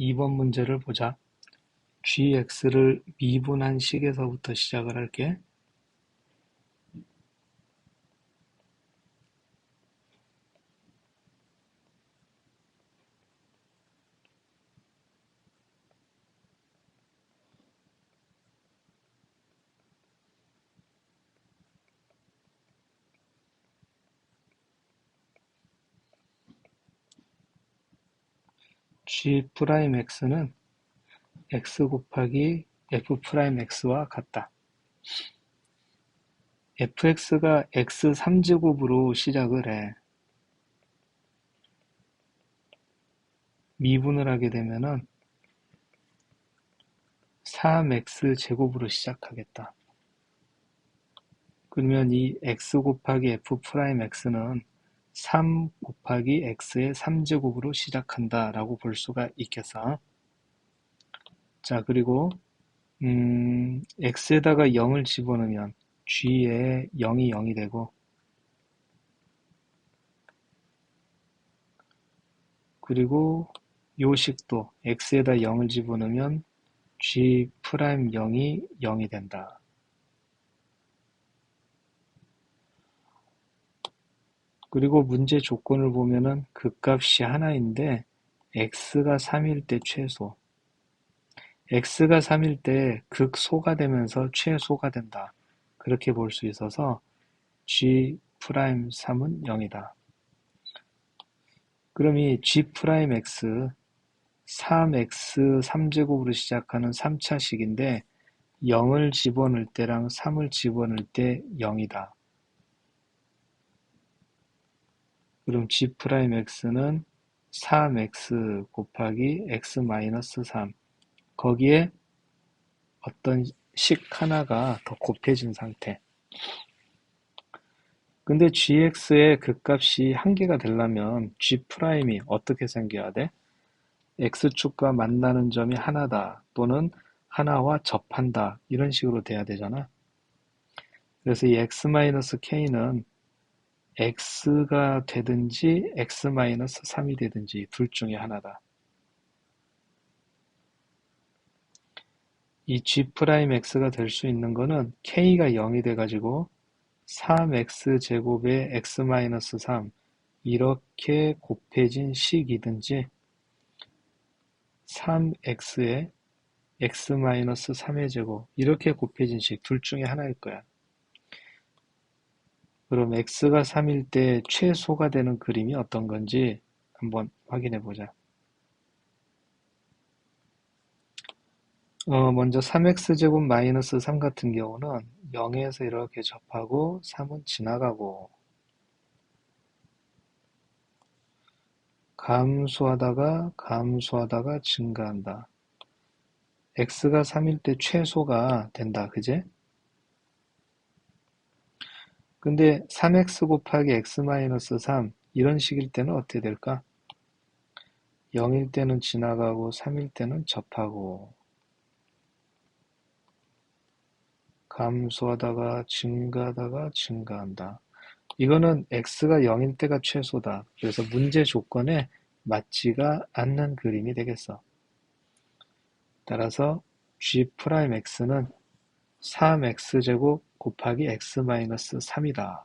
2번 문제를 보자. gx를 미분한 식에서부터 시작을 할게. G'x는 x 곱하기 f'x와 같다. fx가 x 3제곱으로 시작을 해. 미분을 하게 되면은 3x 제곱으로 시작하겠다. 그러면 이 x 곱하기 f'x는 3 곱하기 x의 3제곱으로 시작한다 라고 볼 수가 있겠어. 자 그리고 음, x에다가 0을 집어넣으면 g에 0이 0이 되고 그리고 요 식도 x에다 0을 집어넣으면 g 프라임 0이 0이 된다. 그리고 문제 조건을 보면은 그 값이 하나인데 x가 3일 때 최소 x가 3일 때 극소가 되면서 최소가 된다. 그렇게 볼 수 있어서 g'3은 0이다. 그럼 이 g'x 3x 3제곱으로 시작하는 3차식인데 0을 집어넣을 때랑 3을 집어넣을 때 0이다. 그럼 g'x는 3x 곱하기 x-3 거기에 어떤 식 하나가 더 곱해진 상태. 근데 gx의 그 값이 한 개가 되려면 g'이 어떻게 생겨야 돼? x축과 만나는 점이 하나다 또는 하나와 접한다. 이런 식으로 돼야 되잖아. 그래서 이 x-k는 x가 되든지 x-3이 되든지 둘 중에 하나다. 이 g'x가 될 수 있는 거는 k가 0이 돼가지고 3x제곱에 x-3 이렇게 곱해진 식이든지 3x에 x-3의 제곱 이렇게 곱해진 식 둘 중에 하나일 거야. 그럼 x가 3일 때 최소가 되는 그림이 어떤 건지 한번 확인해 보자. 어, 먼저 3x제곱 마이너스 3 같은 경우는 0에서 이렇게 접하고 3은 지나가고 감소하다가 감소하다가 증가한다. x가 3일 때 최소가 된다. 그제? 근데 3x 곱하기 x-3 이런 식일 때는 어떻게 될까? 0일 때는 지나가고 3일 때는 접하고 감소하다가 증가하다가 증가한다. 이거는 x가 0일 때가 최소다. 그래서 문제 조건에 맞지가 않는 그림이 되겠어. 따라서 g'x는 3x제곱 곱하기 x-3이다.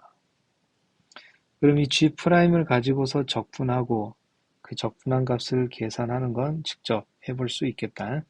그럼 이 g'을 가지고서 적분하고 그 적분한 값을 계산하는 건 직접 해볼 수 있겠다.